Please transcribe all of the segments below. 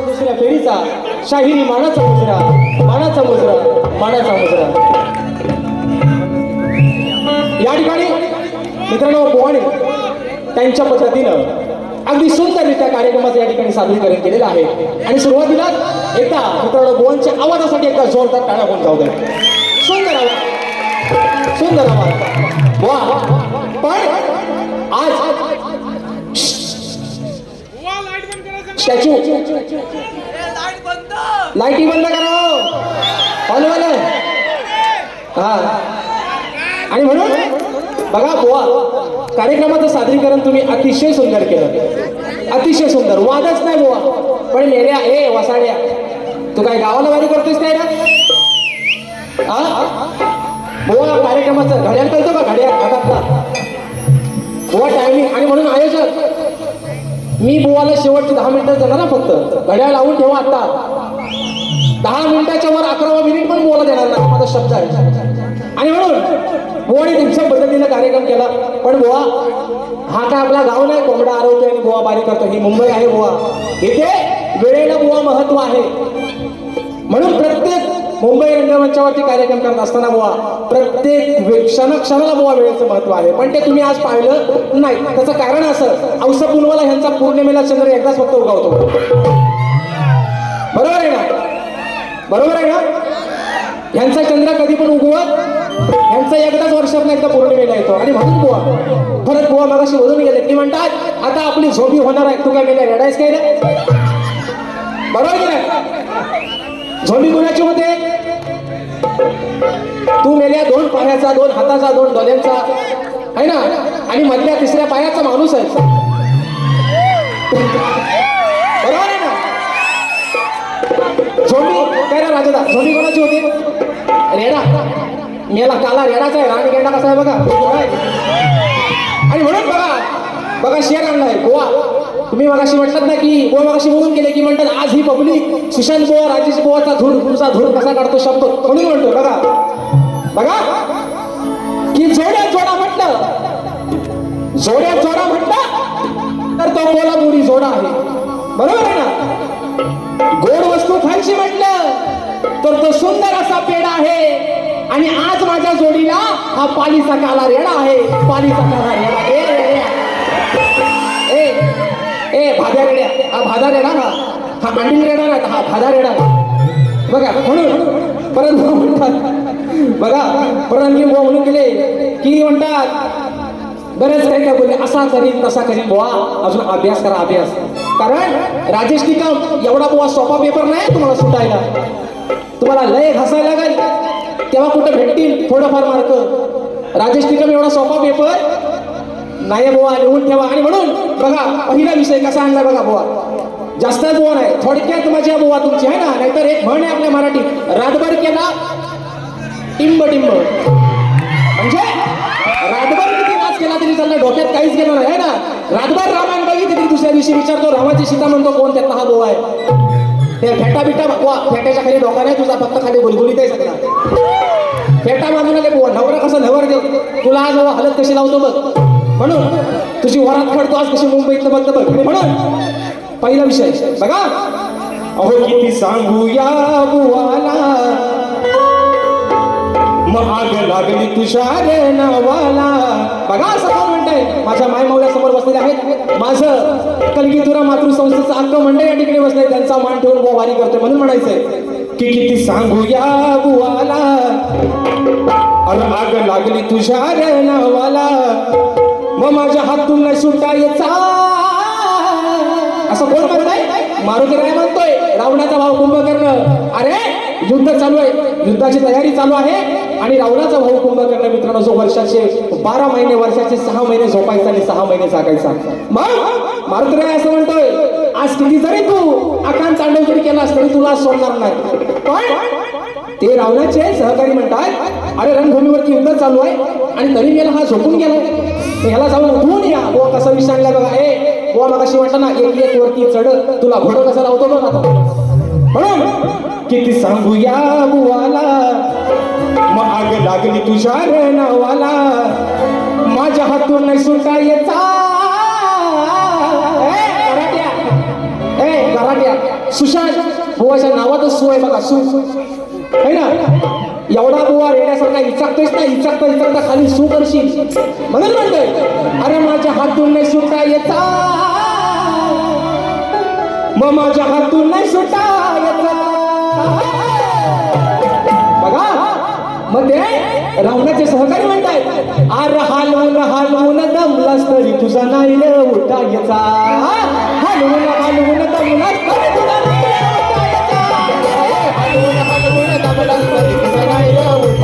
दुसऱ्या फेरीचा शाहिरी मानाचा मुजरा मानाचा मुजरा मानाचा मुजरा. या ठिकाणी मित्रांनो पोवाणे त्यांच्या पद्धतीनं अगदी सुंदररित्या कार्यक्रमाचं या ठिकाणी सादरीकरण केलेलं आहे. आणि सुरुवातीला एकदा मित्रांनो गोवांच्या आवाजासाठी एकदा जोरदार टाळा होऊन जाऊ द्या. सुंदर आवाज. सुंदर आवाज. वा पण स्टॅच्यू. लाईटी बंद करा हो. हॉल वाले. हा. आणि म्हणून बघा बुवा कार्यक्रमाचं सादरीकरण तुम्ही अतिशय सुंदर केलं. अतिशय सुंदर. वादच नाही बुवा. पण मेऱ्या ए वसाड्या तू काय गावाला वारी करतोस काय ना हा? बुवा कार्यक्रमाचं घड्याळ करतो का? घड्याळ हातातला बुवा टायमिंग आणि म्हणून आयोजक मी बुवाला शेवटची दहा मिनिटं देणार ना फक्त. घड्याळ लावून ठेवा आता. दहा मिनिटाच्या वर अकरावा मिनिट पण बोला देणार नाही. माझा शब्द आहे. आणि म्हणून बुवाने तुमच्या पद्धतीनं कार्यक्रम केला. पण बुवा हा काय आपला गाव नाही? कोंबडा आरवतो आणि बुवा बारी करतो. ही मुंबई आहे बुवा. इथे वेळेला बुवा महत्त्व आहे. म्हणून प्रत्येक मुंबई रंगमंचावरती कार्यक्रम करत असताना बुवा प्रत्येक क्षण क्षणाला बुवा वेळेचं महत्त्व आहे. पण ते तुम्ही आज पाहिलं नाही. त्याचं कारण असं औसा पुनवाला ह्यांचा पौर्णिमेला चंद्र एकदाच फक्त उगावतो. बरोबर आहे ना? बरोबर आहे ना? ह्यांचा चंद्र कधी पण उगवत ह्यांचा एकदाच वर्षात एकदा पौर्णिमेला येतो. आणि म्हणून बुवा परत बुवा मगाशी बोलून गेले ती म्हणतात आता आपली झोपी होणार आहे. तू काय मेल्या रडायच काय रे? बरोबर की नाही? झोंबी कोणाची होते? तू मेल्या दोन पायाचा दोन हाताचा दोन डोल्यांचा. आहे ना? आणि मधल्या तिसऱ्या पायाचा माणूस आहे बरोबर आहे ना? झोंबी काय रे राजादा? झोंबी कोणाची होती? रेडा. मेला काला रेडाचा आहे राणी गेंडा कसा आहे बघा. आणि म्हणून बघा बघा शेर आणलाय गोवा. तुम्ही मगाशी म्हटलात ना की गोवा मगाशी बोलून गेले की म्हणतात आज ही पब्लिक सुशांत बोवा राजेश बोवाचा धूर तुमचा धूर कसा काढतो शब्द. म्हणून म्हणतो बघा बघा की जोड्या जोडा म्हटलं जोड्या जोडा म्हटलं तर तो कोल्हापुरी जोडा आहे. बरोबर आहे ना? गोड वस्तू खायची म्हटलं तर तो सुंदर असा पेडा आहे. आणि आज माझ्या जोडीला हा पालीचा काला रेडा आहे. पालीचा काला रेडा आहे. ए भाद्या रेड्या हा भादा रेडा हा हा अंडील रेडा हा भादा रेडा बघा म्हणून परत म्हणतात. बघा परत आणखी म्हणून गेले की म्हणतात बरेच काही काय बोलले असा करीन तसा करीन बोवा. अजून अभ्यास करा अभ्यास. कारण राजेश निकम एवढा बोवा सोपा पेपर नाही तुम्हाला सुटायला. तुम्हाला लय घासायला लागेल. तेव्हा कुठं भेटतील? थोडंफार मार्क. राजेश निकम एवढा सोपा पेपर नाही बुवा लिहून ठेवा. आणि म्हणून बघा पहिला विषय कसा आणला बघा बुवा. जास्त बुवा नाही थोडक्यात मजा बुवा तुमची आहे ना? नाहीतर एक म्हण आहे आपल्या मराठीत रातभर केला टिंब टिंब म्हणजे रातभर किती नाच केला तरी त्यांना डोक्यात काहीच गेलं नाही ना? रातभर रामायण बघितली तरी दुसऱ्या दिवशी विचारतो रामाची सीता म्हणतो कोण त्यातला हा बोवा आहे? ते फेटा बिटा वा फेट्याच्या खाली डोका नाही तुझा फक्त खाली गुलगुलीत आहे सगळा. फेटा मारून आले बुवा नवरा कसा नवर देऊ? तुला आज बाबा हलत कशी लावतो बघ. म्हणून तुझी वरात पडतो आज कशी मुंबईतलं बंद बघ. म्हणून पहिला विषय बघा. अहो किती सांगू या बुवाला. मग लागली तुझ्या रे नावाला. बघा असं कोण म्हणतंय माझ्या माय समोर बसलेले आहेत. माझं कलगीतुरा मातृसंस्थेचं अख्खं मंडळ या ठिकाणी बसलंय. त्यांचा मान ठेवून बुवा वारी करतोय म्हणून म्हणायचंय की किती सांगू या बुवाला. अरे आग लागली तुझ्या रे नावाला. मग माझ्या हातून नाही सुटा याचा असं कोण म्हणताय मारुती राय म्हणतोय रावणाचा भाव कुंभकर्ण. अरे युद्ध चालू आहे. युद्धाची तयारी चालू आहे. आणि रावणाचा भाऊ कुंभकर्ण मित्रांनो जो वर्षाचे बारा महिने वर्षाचे सहा महिने झोपायचा आणि सहा महिने जागायचा. मग मारुती राय असं म्हणतोय आज किती जरी तू आकांत तांडव केलास तरी तुला सोडणार नाही. पण ते रावणाचे सहकारी म्हणतात अरे रणभूमी युद्ध चालू आहे आणि तरी मेला हा झोपून गेला. ह्याला जाऊन उठवून या. बुवा कसा विषय आणलाय बघा. ए बुवा मगाशी वाटलं ना एक एक वरती चढ. तुला घोडं कसं लावतो बघ आता. म्हणून किती सांगूया बुवाला. मग आग लागली तुझ्या रे नावाला. माझ्या हातून नाही सुटा येता. ए, कराट्या सुशांत बुवाच्या नावातच सु आहे बघा सु है ना? एवढा बुवा रेड्यासारखा इचाकतोयस ना इचाकता इचाकता खाली सू करशील. म्हणून म्हणतोय अरे माझ्या हातून नाही सुटा येता. मग माझ्या हातून नाही सुटा येता. बघा मग ते रावणाचे सहकारी म्हणताय आर हालवून हालवून दमलास तरी तुझा नाही रे उठायचा हालवून हालवून दमलास तरी तुझा नाही रे उठायचा. हालवून हालवून दमलास तरी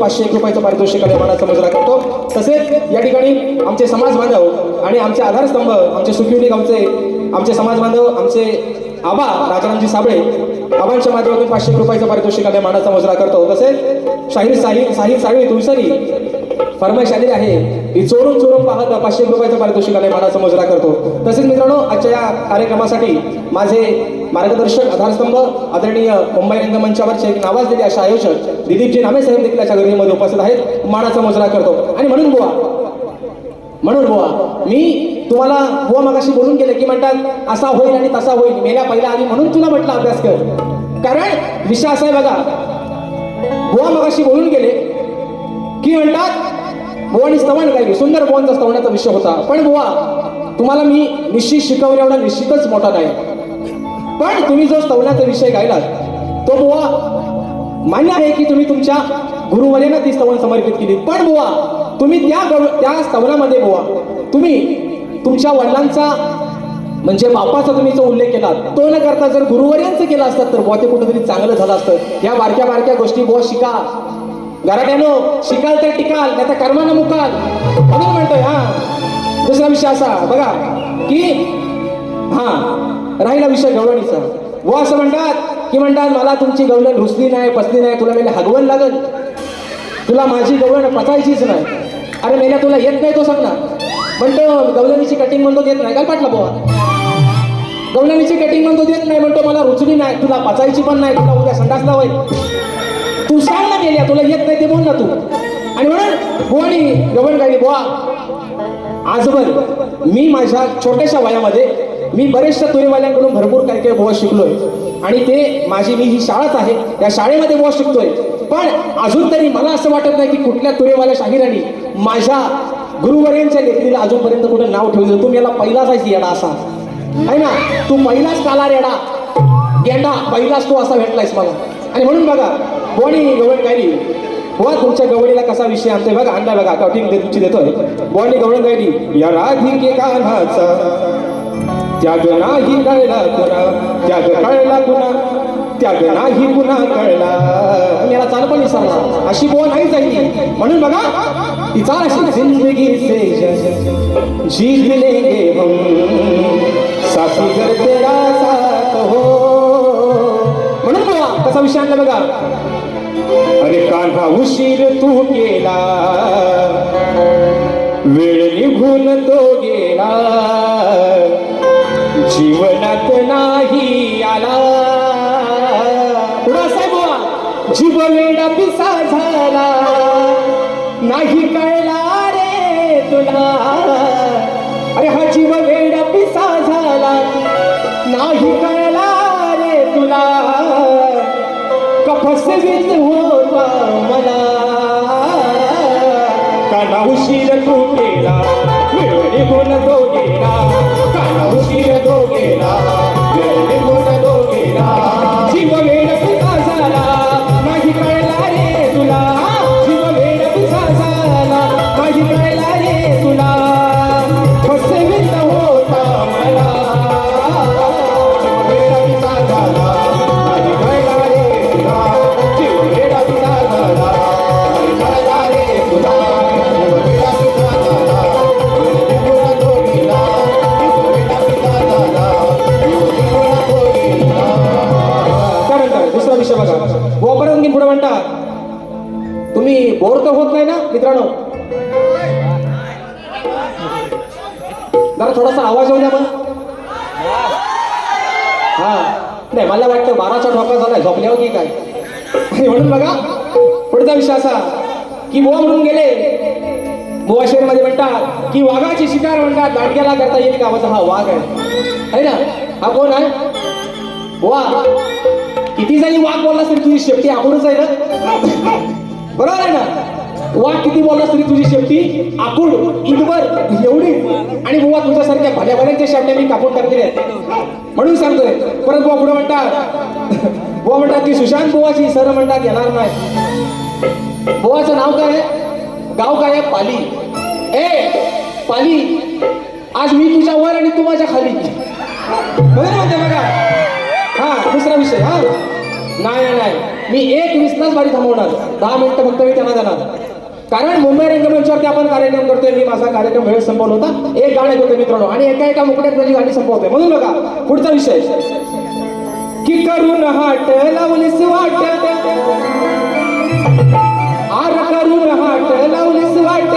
पाचशे एक रुपयाचं पारितोषिक मानाचा करतो तसेच या ठिकाणी आमचे समाज बांधव आणि आमचे आधारस्तंभ आमचे सुखिवली गावचे आमचे समाज बांधव आमचे आबा राजारामजी साबळे आबांच्या माध्यमातून पाचशे रुपयाचं पारितोषिक मानाचा मुजरा करतो तसेच शाहीर साहिल साहिल साळवे तुळसरी फरमाईश आलेली आहे. ही चोरून चोरून पाहत पाचशे रुपयाचं पारितोषिक आले मानाचा मुजरा करतो. तसेच मित्रांनो आजच्या या कार्यक्रमासाठी माझे मार्गदर्शक आधारस्तंभ आदरणीय मुंबई रंगमंचावरचे एक नावाजलेले अशा आयोजक दिलीपजी नामे साहेब देखील याच्या गर्दीमध्ये उपस्थित आहेत. मानाचा मुजरा करतो. आणि म्हणून बुवा म्हणून बुवा मी तुम्हाला बुवा मगाशी बोलून गेले की म्हणतात असा होईल आणि तसा होईल. मेल्या पहिला आधी म्हणून तुला म्हटलं अभ्यास कर. कारण विषय असा आहे बघा. बुवा मगाशी बोलून गेले की म्हणतात बुवानी स्तवन गायली सुंदर बुवांचा स्तवण्याचा विषय होता. पण बुवा तुम्हाला मी निश्चित शिकवणे एवढा निश्चितच मोठा नाही. पण तुम्ही जो स्तवण्याचा विषय गायलात तो बुवा मान्य आहे की तुम्ही तुमच्या गुरुवर्यांना ती स्तवन समर्पित केली. पण बुवा तुम्ही त्या त्या स्तवनामध्ये बुवा तुम्ही तुमच्या वडिलांचा म्हणजे बापाचा तुम्ही जो उल्लेख केला तो न करता जर गुरुवर्यांचं केलं असतं तर बुवा ते कुठेतरी चांगलं झालं असतं. या बारक्या बारक्या गोष्टी बुवा शिका. घराट्यानो शिकाल तर टिकाल नाही तर कर्मानं मुकाल. म्हणून म्हणतोय हा. दुसरा विषय असा बघा की हा राहिला विषय गवळणीचा. व असं म्हणतात की म्हणतात मला तुमची गवळण रुसली नाही पसली नाही तुला मेले हगवण लागल. तुला माझी गवळण पचायचीच नाही. अरे मेल्या तुला येत नाही तो सांग म्हणतो गवळणीची कटिंग म्हणतो देत नाही. काय पाटला बोवा? गवळणीची कटिंग म्हणतो देत नाही. म्हणतो मला रुचली नाही तुला पचायची पण नाही तुला उद्या संडासला होईल. तू सांग ना गेल्या तुला येत नाही ते बोल ना तू. आणि म्हणून बोवाणी गवण गाडी बोवा आजवर मी माझ्या छोट्याशा वयामध्ये मी बरेचशा तुरीवाल्यांकडून भरपूर काही काही बोवा शिकलोय. आणि ते माझी मी ही शाळाच आहे या शाळेमध्ये बोवा शिकतोय. पण अजून तरी मला असं वाटत नाही की कुठल्या तुरेवाल्या शाहिरांनी माझ्या गुरुवर्यांच्या लेखणीला अजूनपर्यंत कुठं नाव ठेवलं. तुम्ही याला पहिलाच आहे येडा असा. आहे ना? तू पहिलाच काला रेडा गेंडा पहिलाच तू असा भेटलायस मला. आणि म्हणून बघा बॉडी गवळण गायली वा तुमच्या गवळीला कसा विषय आणतोय? बघा अंडा बघा कटिंग तुमची देतोय. बॉडी गवळण गायली या राधिके कान्हाचा त्याग नाही कळला कुणा त्याग कळला कुणा त्याग नाही पुन्हा कळला. याला चाल पण विसरला. अशी बोल नाही जाईल म्हणून बघा ती चाल अशी. जिंदगी से जीत लेंगे हम. साथी घर तेरा साथ हो कसा विषय आणला बघा. अरे कान्हा उशीर तू केला. वेळ निघून तो गेला. जीवनात नाही आला. पुढं जीव वेळा पिसा झाला. नाही कळला रे तुला. अरे हा जीव वेळा पिसा झाला. नाही कळला हसवीत होता मला. काना उशीर तू गेला वेळ निघून तो गेला. काना उशीर तो गेला वेळ निघून तो गेला. जीव वेळ तुझा झाला नाही कळला म्हणून बघा. पुढचा विषय असा की बुवा म्हणून गेले गोवा मध्ये म्हणतात की वाघाची शिकार म्हणतात दांडग्याला करता येईल गावाचा हा वाघ आहे. है ना? हा कोण आहे? बुवा किती जरी वाघ बोलला तरी तुझी शेपटी आखूडच आहे ना? बरोबर आहे ना? वाघ किती बोलला तरी तुझी शेपटी आकूड इंदवर एवढी. आणि बुवा तुझ्यासारख्या भल्या भल्यांच्या शेपट्या मी कापून टाकलेल्या आहेत. म्हणून सांगतोय. परत बुवा पुढे म्हणतात बुवा म्हणतात की सुशांत बुवाची सर म्हणतात येणार नाही. बुवाचं नाव काय आहे? गाव काय आहे? पाली. ए पाली आज मी तुझ्या वर आणि तू माझ्या खाली. म्हणते बघा. हा दुसरा विषय हा. नाही नाही. मी एक वीसलाच बारी थांबवणार. दहा मिनिटं फक्त मी त्यांना देणार. कारण मुंबई रंगमंचावरती आपण कार्यक्रम करतोय. मी माझा कार्यक्रम वेळ संपवला होता. एक गाणं घेतोय मित्रांनो. आणि एका एका मुकड्यात माझी गाणी संपवतोय. म्हणून बघा पुढचा विषय. की करून हाट लावलीस वाट आर करून हाट लावलीस वाट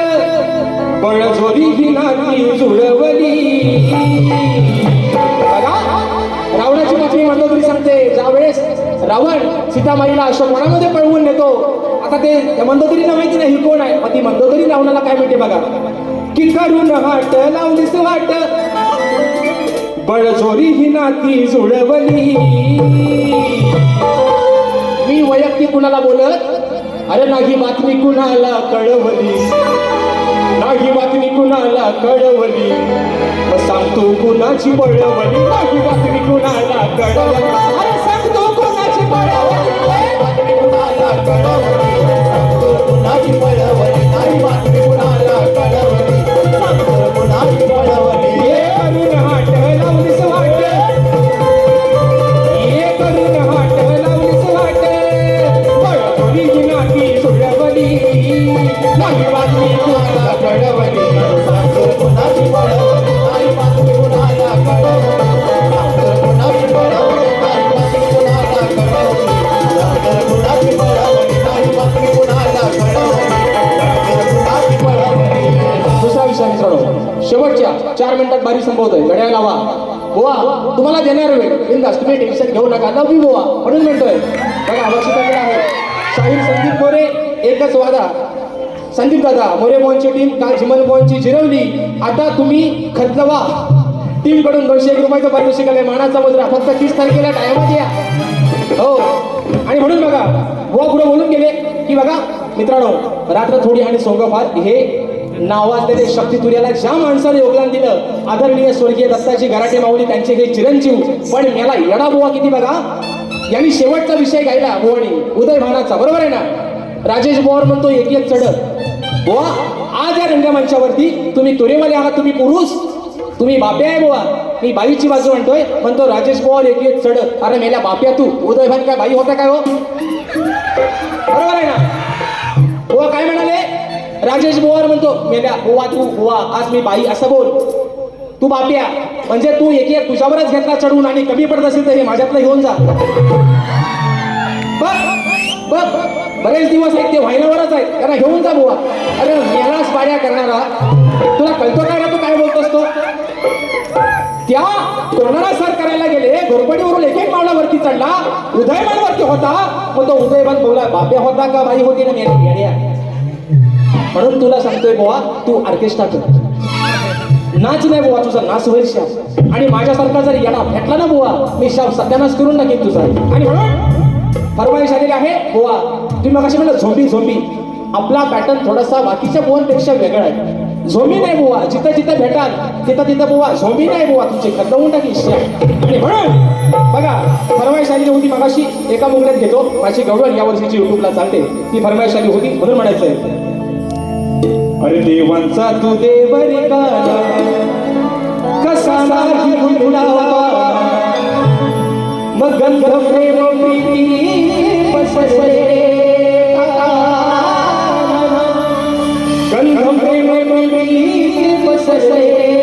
बळझोरी ही नाती जुळवली. रावणाची बातमी म्हणतो तरी सांगते. ज्यावेळेस रावण सीतामाईला अशोकवनामध्ये पळवून नेतो आता ते त्या मंदोदरीला माहिती नाही? कोण आहे? मग ती मंदोदरी रावणाला काय माहिती बघा. की करून हाट लावलीस वाट बळजोरी ही नाती जुळवली. मी वैयक्तिक कुणाला बोलत? अरे नाही बातमी कुणाला कळवली. नाही बातमी कुणाला कळवली. सांगतो कुणाची पळवली नाही बातमी कुणाला कळवली. अरे सांगतो कुणाची पळवली बातमी कुणाला कळवली. सांगतो कुणाची पळवली लावा. बोवा तुम्हाला देणार वेळ. बिंदास तुम्ही टेन्शन घेऊ नका. लव यू बुवा म्हणून म्हणतोय. बघा आवश्यकता आहे. शाहीर संदीप मोरे एकच वादा. संदीप दादा मोरे मोहनची टीम काल झिमन मोहनची जिरवली. आता तुम्ही खतलवा. टीमकडून दोनशे एक रुपयाचं पारितोषिक आलंय मानाचा मुद्रा फक्त तीस तारखेला टायमात या. हो. आणि म्हणून बघा बुवा पुढे बोलून गेले की बघा मित्रांनो रात्र थोडी आणि सोंगफार. हे नावाजलेले शक्ती तुर्याला ज्या माणसाने योगदान दिलं आदरणीय स्वर्गीय दत्ताची गराटे माऊली त्यांचे काही चिरंजीव. पण याला येडा बुवा किती बघा? यांनी शेवटचा विषय गायला बुवानी. उदय भानाचा बरोबर आहे ना? राजेश बोवार म्हणतो एक एक चढत बुवा आज या रंगमंचावरती तुम्ही तुरेवाले आहात तुम्ही पुरुष. तुम्ही बाप्या आहे बुवा. मी बाईची बाजू म्हणतोय. म्हणतो राजेश बुवा एक एक चढत अरे मेल्या बाप्या तू. उदय भान काय बाई होता काय हो? बरोबर आहे ना? बुवा काय म्हणाले? राजेश बोवार म्हणतो मेल्या गोवा तू गोवा आज मी बाई असं बोल. तू बाप्या म्हणजे तू एक एक तुझ्यावरच घेतला चढून आणि कमी पडत असेल तर हे माझ्यातलं घेऊन जा. बघ बरेच दिवस आहेत ते व्हायनावरच आहेत त्यांना घेऊन जा बुवा. अरे मेलाच पाड्या करणारा तुला कळतो काय ना तू काय बोलतोस तो? त्या कोणाला सर करायला गेले घोरपडीवरून एक एक पावलावरती चढला उदयमानवरती होता मग तो उदयमान बोला बाप्या होता का बाई होती ना मेल्या. म्हणून तुला सांगतोय बुवा तू ऑर्केस्ट्रा कर. नाच नाही बुवा तुझा नाच होईल शाप आणि माझ्यासारखा जर याला भेटला ना बुवा मी शाप सत्यानाश करून टाकेन तुझा. आणि म्हणून फरमाईश आलेली आहे बोवा. तुम्ही मग म्हणलं झोंबी झोंबी. आपला पॅटर्न थोडासा बाकीच्या बोवांपेक्षा वेगळा आहे. झोंबी नाही बुवा जिथं जिथं भेटाल तिथं तिथं बुवा झोंबी नाही बुवा तुमची खतवून टाकी शाप आणि म्हणून बघा फरमाईश आलेली होती मगाशी एका मुगल्यात घेतो माझी गौरव या वर्षीची युट्यूबला चालते. ती फरमाईश आली होती म्हणून म्हणायचं आहे अरे देवांचा तू देव रे? कसा नाही गुंडावा मग गंध प्रेम प्रीती पसरे गंध प्रेम प्रीती पसरे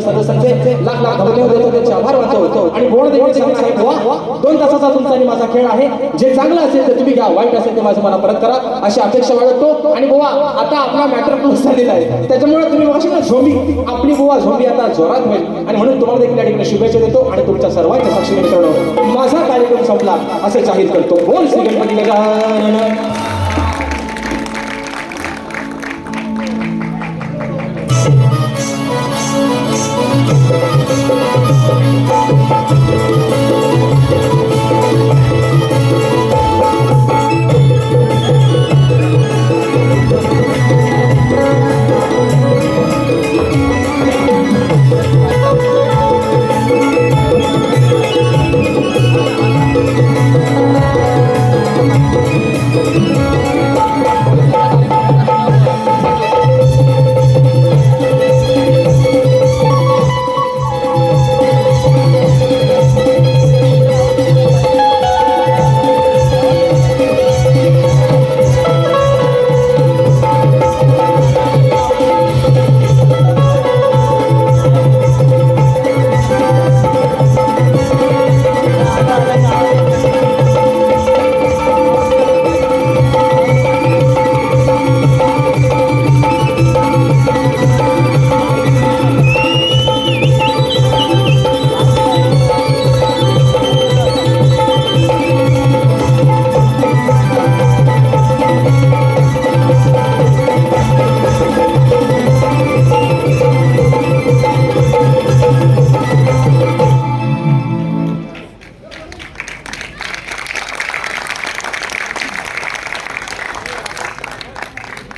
सर्व सदस्यांचे लाख लाख धन्यवाद देतो त्यांचे आभार मानतो आणि बोर्ड देखील सांगणार आहे. दोन तासाचा तुमचा आणि माझा खेळ आहे. जे चांगलं असेल ते तुम्ही घ्या वाईट असेल ते माझं मला परत करा. अशी अपेक्षा बाळगतो. आणि बुवा आता आपला मॅटर क्लोज झालेला आहे. त्याच्यामुळे तुम्ही बघा ना झोंबी आपली बुवा झोंबी आता जोरात होईल. आणि म्हणून तुम्हाला देखील या ठिकाणी शुभेच्छा देतो आणि तुमच्या सर्वांच्या साक्षीने मित्रांनो माझा कार्यक्रम संपला असे जाहीर करतो. बोल श्री गणपती गजानन. Thank